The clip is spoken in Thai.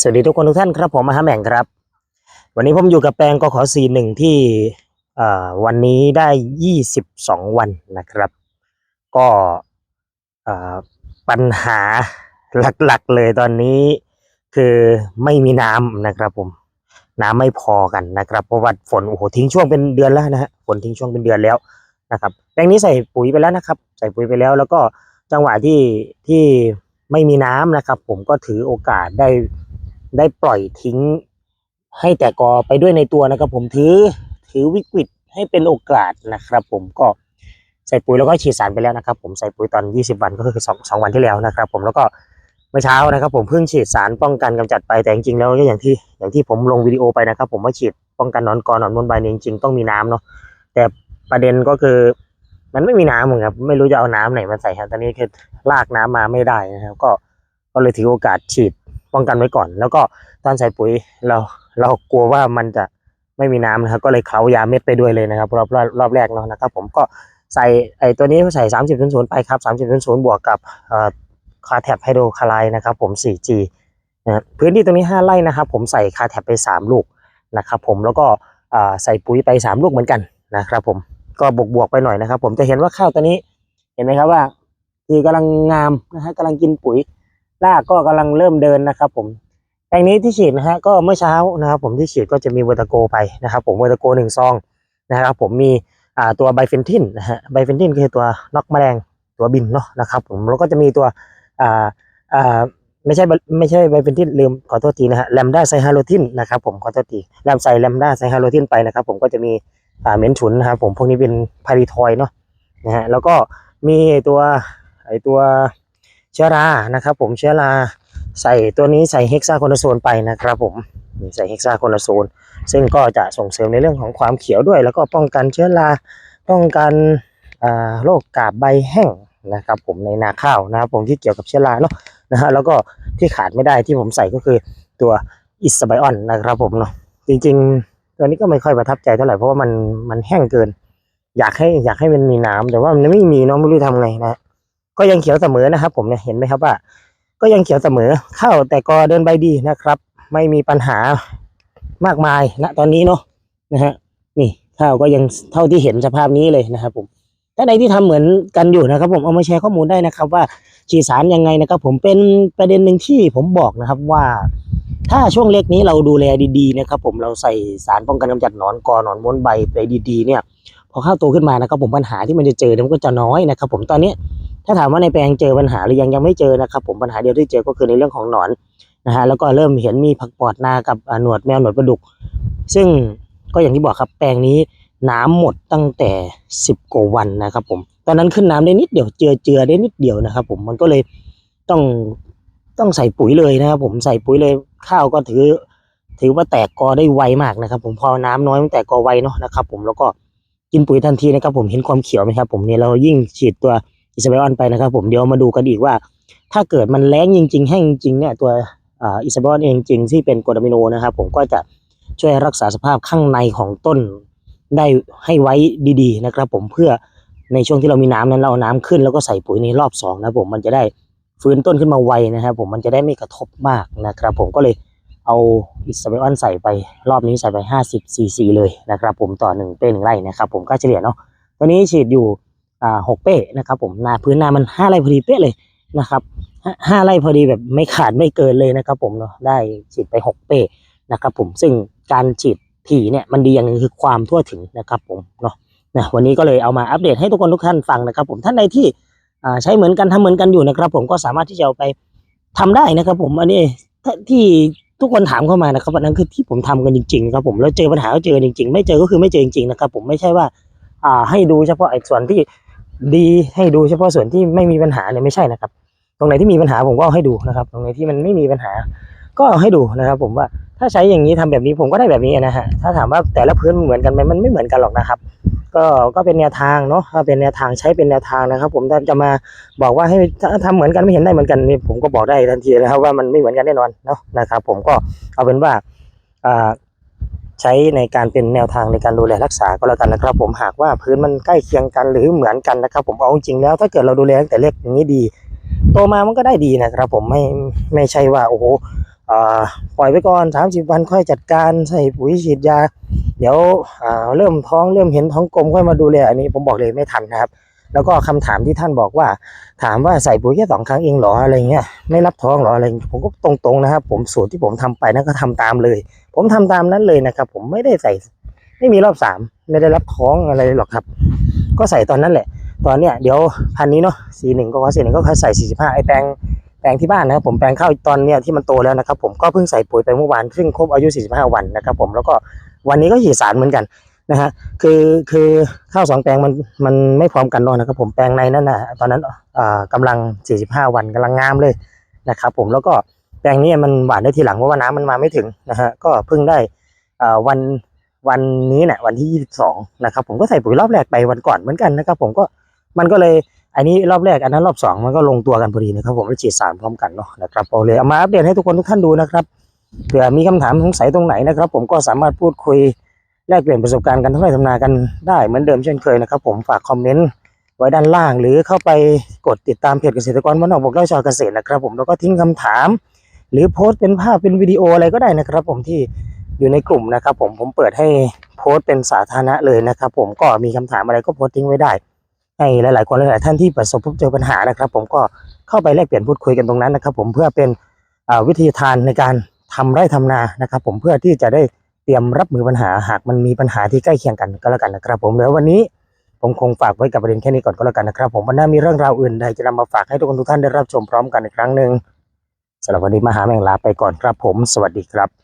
สวัสดีทุกคนทุกท่านครับผมมหาแหม่งครับ วันนี้ผมอยู่กับแปลงกขอสีหนึ่งที่วันนี้ได้ยี่สิบสองวันนะครับ ก็ปัญหาหลักๆเลยตอนนี้คือไม่มีน้ำนะครับผมน้ำไม่พอกันนะครับเพราะว่าฝนโอ้โหทิ้งช่วงเป็นเดือนแล้วนะฮะฝนทิ้งช่วงเป็นเดือนแล้วนะครับ แปลงนี้ใส่ปุ๋ยไปแล้วนะครับ ใส่ปุ๋ยไปแล้วแล้วก็จังหวะที่ที่ไม่มีน้ำนะครับ ผมก็ถือโอกาสได้ ได้ปล่อยทิ้ง ให้แต่กอไปด้วยในตัวนะครับ ผมถือถือวิกฤตให้เป็นโอกาสนะครับ ผมก็ใส่ปุ๋ยแล้วก็ฉีดสารไปแล้วนะครับ ผมใส่ปุ๋ยตอน 20 วันก็คือสอสวันที่แล้วนะครับ ผมแล้วก็เมื่อเช้านะครับ ผมเพิ่งฉีดสารป้องกันกำจัดไปแต่จริงๆแล้วก็อย่างที่อย่างที่ผมลงวิดีโอไปนะครับ ผมว่าฉีดป้องกันนอนกอหนอนบนใบเนี่ยจริงๆต้องมีน้ำเนาะแต่ประเด็นก็คือมันไม่มีน้ำเหมือนครับไม่รู้จะเอาน้ำไหนมาใส่ครับตอนนี้คือลากน้ำมาไม่ได้นะครับ ก็ก็เลยถือโอกาสฉีด ป้องกันไว้ก่อน แล้วก็ตอนใส่ปุ๋ยเราเรากลัวว่ามันจะไม่มีน้ำนะครับ ก็เลยเคล้ายาเม็ดไปด้วยเลยนะครับรอบรอบรอบแรกเนาะนะครับ ผมก็ใส่ไอตัวนี้ใส่สามสิบศูนย์ไปครับสามสิบศูนย์บวกกับคาแท็บไฮโดรคาไลนะครับ ผม 4G นะพื้นที่ตรงนี้ 5 ไร่นะครับ ผมใส่คาแท็บไป 3 ลูกนะครับ ผมแล้วก็ใส่ปุ๋ยไป 3 ลูกเหมือนกันนะครับ ผมก็บวกบวกไปหน่อยนะครับ ผมจะเห็นว่าข้าวตัวนี้เห็นไหมครับว่า คือกำลังงามนะฮะกำลังกินปุ๋ย รากก็กำลังเริ่มเดินนะครับ ผมแปลงนี้ที่ฉีดนะฮะก็เมื่อเช้านะครับ ผมที่ฉีดก็จะมีเวอร์ตาโกไปนะครับ ผมเวอร์ตาโกหนึ่งซองนะครับ ผมมีอ่าตัวไบเฟนทินนะฮะไบเฟนทินคือตัวน็อกแมลงตัวบินเนาะนะครับ ผมแล้วก็จะมีตัวอ่าอ่าไม่ใช่ไม่ใช่ไบเฟนทินลืมขอโทษทีนะฮะแลมด้าไซฮาโลทินนะครับ ผมขอโทษทีแลมใส่แลมด้าไซฮาโลทินไปนะครับ ผมก็จะมีอ่าเมนฉุนนะครับ ผมพวกนี้เป็นพาริทอยเนาะนะฮะแล้วก็มีตัวไอตัว เชื้อรานะครับ ผมเชื้อราใส่ตัวนี้ใส่เฮกซาโคนาโซนไปนะครับ ผมใส่เฮกซาโคนาโซนซึ่งก็จะส่งเสริมในเรื่องของความเขียวด้วย แล้วก็ป้องกันเชื้อราป้องกันโรคกาบใบแห้งนะครับ ผมในนาข้าวนะครับ ผมที่เกี่ยวกับเชื้อราเนาะนะฮะแล้วก็ที่ขาดไม่ได้ที่ผมใส่ก็คือตัวอิสไบออนนะครับ ผมเนาะจริงๆ ตัวนี้ก็ไม่ค่อยประทับใจเท่าไหร่เพราะว่ามันมันแห้งเกิน อยากให้อยากให้มันมีน้ำแต่ว่ามันไม่มีเนาะไม่รู้ทำไงนะ ก็ยังเขียวเสมอนะครับ ผมเนี่ยเห็นไหมครับว่า ก็ยังเขียวเสมอเข้าแต่ก็เดินใบดีนะครับ ไม่มีปัญหามากมายณตอนนี้เนาะนะฮะนี่ข้าวก็ยังเท่าที่เห็นสภาพนี้เลยนะครับ ผมถ้าใดที่ทำเหมือนกันอยู่นะครับ ผมเอามาแชร์ข้อมูลได้นะครับ ว่าฉีดสารยังไงนะครับ ผมเป็นประเด็นหนึ่งที่ผมบอกนะครับว่าถ้าช่วงเล็กนี้เราดูแลดีๆนะครับ ผมเราใส่สารป้องกันกำจัดหนอนกอหนอนม้วนใบไปดีๆ เนี่ย พอข้าวโตขึ้นมานะครับ ผมปัญหาที่มันจะเจอมันก็จะน้อยนะครับ ผมตอนนี้ ถ้าถามว่าในแปลงเจอปัญหาหรือยังยังไม่เจอนะครับ ผมปัญหาเดียวที่เจอก็คือในเรื่องของหนอนนะฮะแล้วก็เริ่มเห็นมีผักปอดนากับหนวดแมวหนวดปลาดุก ซึ่งก็อย่างที่บอกครับแปลงนี้น้ำหมดตั้งแต่สิบกว่าวันนะครับผมตอนนั้นขึ้นน้ำได้นิดเดียวเจือเจือได้นิดเดียวนะครับ ผมมันก็เลยต้องต้องใส่ปุ๋ยเลยนะครับ ผมใส่ปุ๋ยเลยข้าวก็ถือ ถือว่าแตกกอได้ไวมากนะครับ ผมพอน้ำน้อยมันแตกกอไวเนาะนะครับ ผมแล้วก็กินปุ๋ยทันทีนะครับ ผมเห็นความเขียวไหมครับ ผมเนี่ยเรายิ่งฉีดตัว อิสราเอลไปนะครับ ผมเดี๋ยวมาดูกันอีกว่า ถ้าเกิดมันแรงจริง ๆ แห้งจริงเนี่ยตัวอิสราเอลเองจริงที่เป็นกรดมิโนนะครับผมก็จะช่วยรักษาสภาพข้างในของต้นได้ให้ไว้ดีๆนะครับ ผมเพื่อในช่วงที่เรามีน้ำนั้นเราเอาน้ำขึ้นแล้วก็ใส่ปุ๋ยในรอบสองนะผมมันจะได้ฟื้นต้นขึ้นมาไวนะครับผมมันจะได้ไม่กระทบมากนะครับผมก็เลยเอาอิสราเอลใส่ไปรอบนี้ใส่ไป 50ซีซีเลยนะครับผมต่อหนึ่งเป้หนึ่งไร่นะครับผมก็เฉลี่ยเนาะตัวนี้ฉีดอยู่ อ่าหกเป้นะครับผมนาพื้นนามันห้าไร่พอดีเป๊ะเลยนะครับห้าไร่พอดีแบบไม่ขาดไม่เกินเลยนะครับผมเนาะได้ฉีดไปหกเป้นะครับผมซึ่งการฉีดผีเนี่ยมันดีอย่างหนึงคือความทั่วถึงนะครับผมเนาะนะวันนี้ก็เลยเอามาอัปเดตให้ทุกคนทุกท่านฟังนะครับ ผมท่านใดที่ใช้เหมือนกันทำเหมือนกันอยู่นะครับ ผมก็สามารถที่จะเอาไปทำได้นะครับ ผมอันนี้ที่ทุกคนถามเข้ามานะครับอันนั้นคือที่ผมทำกันจริงๆครับผมแล้วเจอปัญหาก็เจอจริง ๆ ไม่เจอก็คือไม่เจอจริงๆนะครับผมไม่ใช่ว่า อ่าให้ดูเฉพาะไอ้ส่วนที่ ดีให้ดูเฉพาะส่วนที่ไม่มีปัญหาเนี่ยไม่ใช่นะครับ ตรงไหนที่มีปัญหาผมก็เอาให้ดูนะครับ ตรงไหนที่มันไม่มีปัญหา ก็เอาให้ดูนะครับ ผมว่าถ้าใช้อย่างนี้ทำแบบนี้ผมก็ได้แบบนี้นะฮะถ้าถามว่าแต่ละพื้นเหมือนกันไหมมันไม่เหมือนกันหรอกนะครับ ก็ก็เป็นแนวทางเนาะถ้าเป็นแนวทางใช้เป็นแนวทางนะครับ ผมถ้าจะมาบอกว่าให้ถ้าทำเหมือนกันไม่เห็นได้เหมือนกันนี่ผมก็บอกได้ทันทีนะครับว่ามันไม่เหมือนกันแน่นอนเนาะนะครับ ผมก็เอาเป็นว่าอ่า ใช้ในการเป็นแนวทางในการดูแลรักษาก็แล้วกันนะครับ ผมหากว่าพื้นมันใกล้เคียงกันหรือเหมือนกันนะครับ ผมเอาจริงแล้ว ถ้าเกิดเราดูแลตั้งแต่เล็กอย่างนี้ดีโตมามันก็ได้ดีนะครับ ผมไม่ไม่ใช่ว่าโอ้โหปล่อยไปก่อน30วันค่อยจัดการใส่ปุ๋ยฉีดยา เดี๋ยวเริ่มท้องเริ่มเห็นท้องกลมค่อยมาดูแลอันนี้ผมบอกเลยไม่ทันนะครับ แล้วก็คำถามที่ท่านบอกว่า ถามว่าใส่ปุ๋ยแค่สองครั้งเองหรออะไรเงี้ยไม่รับท้องหรออะไรผมก็ตรงๆนะครับ ผมสูตรที่ผมทำไปนั่นก็ทำตามเลย ผมทำตามนั้นเลยนะครับ ผมไม่ได้ใส่ ไม่มีรอบสามไม่ได้รับท้องอะไรหรอกครับ ก็ใส่ตอนนั้นแหละ ตอนเนี้ยเดี๋ยวพันนี้เนาะสีหนึ่งก็ว่าสีหนึ่งก็ใส่สี่สิบห้าไอแปลงแปลงที่บ้านนะครับผมแปลงข้าวตอนเนี้ยที่มันโตแล้วนะครับ ผมก็เพิ่งใส่ปุ๋ยไปเมื่อวานซึ่งครบอายุ 45 วันนะครับ ผมแล้วก็วันนี้ก็ฉีดสารเหมือนกัน นะฮะคือคือข้าวสองแปลงมันมันไม่พร้อมกันเนอะนะครับผมแปลงในนั่นนะตอนนั้นอ่ากำลัง 45 วันกำลังงามเลยนะครับผมแล้วก็แปลงนี้มันหวานได้ทีหลังเพราะว่าน้ำมันมาไม่ถึงนะฮะก็เพิ่งได้อ่าวันวันนี้เนี่ยวันที่ 22 นะครับผมก็ใส่ปุ๋ยรอบแรกไปวันก่อนเหมือนกันนะครับผมก็มันก็เลยอันนี้รอบแรกอันนั้นรอบสองมันก็ลงตัวกันพอดีนะครับผมแล้วฉีดสารพร้อมกันเนาะนะครับเอาเลยเอามาอัปเดตให้ทุกคนทุกท่านดูนะครับเผื่อมีคำถามสงสัยตรงไหนนะครับ ผมก็สามารถพูดคุย แลกเปลี่ยนประสบการณ์กันทั้งไรทำนากันได้เหมือนเดิมเช่นเคยนะครับ ผมฝากคอมเมนต์ไว้ด้านล่าง หรือเข้าไปกดติดตามเพจเกษตรกรบ้านนอกบอกเล่าชาวเกษตรนะครับ ผมแล้วก็ทิ้งคำถาม หรือโพสต์เป็นภาพเป็นวิดีโออะไรก็ได้นะครับ ผมที่อยู่ในกลุ่มนะครับ ผมผมเปิดให้โพสต์เป็นสาธารณะเลยนะครับ ผมก็มีคำถามอะไรก็โพสต์ทิ้งไว้ได้ให้หลาย ๆ คนหลาย ๆ ท่านที่ประสบพบเจอปัญหานะครับ ผมก็เข้าไปแลกเปลี่ยนพูดคุยกันตรงนั้นนะครับ ผมเพื่อเป็นวิธีทานในการทำไร่ทำนานะครับ ผมเพื่อที่จะได้ เตรียมรับมือปัญหาหากมันมีปัญหาที่ใกล้เคียงกันก็แล้วกันนะครับ ผมแล้ววันนี้ผมคงฝากไว้กับประเด็นแค่นี้ก่อนก็แล้วกันนะครับ ผมวันหน้ามีเรื่องราวอื่นใดจะนำมาฝากให้ทุกคนทุกท่านได้รับชมพร้อมกันอีกครั้งหนึ่งสำหรับวันนี้มหาแมงลาไปก่อนครับผม สวัสดีครับ